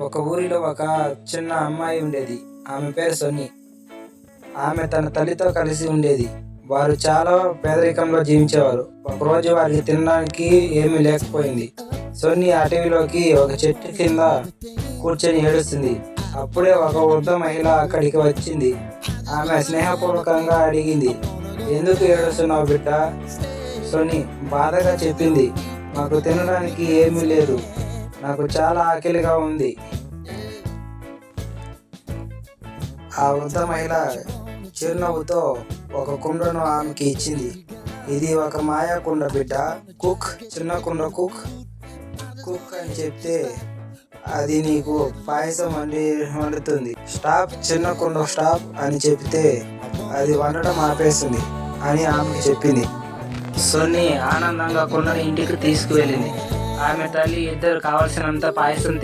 ఒక ఊరిలో ఒక చిన్న అమ్మాయి ఉండేది. ఆమె పేరు సొన్ని ఆమె తన తల్లితో కలిసి ఉండేది. వారు చాలా పేదరికంలో జీవించేవారు. ఒకరోజు వారికి తినడానికి ఏమీ లేకపోయింది. సొన్ని అటవీలోకి ఒక చెట్టు కింద కూర్చొని ఏడుస్తుంది. అప్పుడే ఒక వృద్ధ మహిళ అక్కడికి వచ్చింది. ఆమె స్నేహపూర్వకంగా అడిగింది ఎందుకు ఏడుస్తున్నావు బిడ్డ? సొని బాధగా చెప్పింది మాకు తినడానికి ఏమీ లేదు. నాకు చాలా ఆకలిగా ఉంది. ఆ వృద్ధ మహిళ చిరునవ్వుతో ఒక కుండను ఆమెకి ఇచ్చింది. ఇది ఒక మాయా కుండ బిడ్డ కుక్ చిన్న కుండ కుక్. కుక్ అని చెప్తే అది నీకు పాయసం వండి వండుతుంది. స్టాప్ చిన్న కుండ స్టాప్ అని చెప్తే అది వండడం ఆపేస్తుంది అని ఆమెకి చెప్పింది. సొన్ని ఆనందంగా కుండని ఇంటికి తీసుకువెళ్ళింది. ఆమె తల్లి ఇద్దరు కావలసినంత పాయసం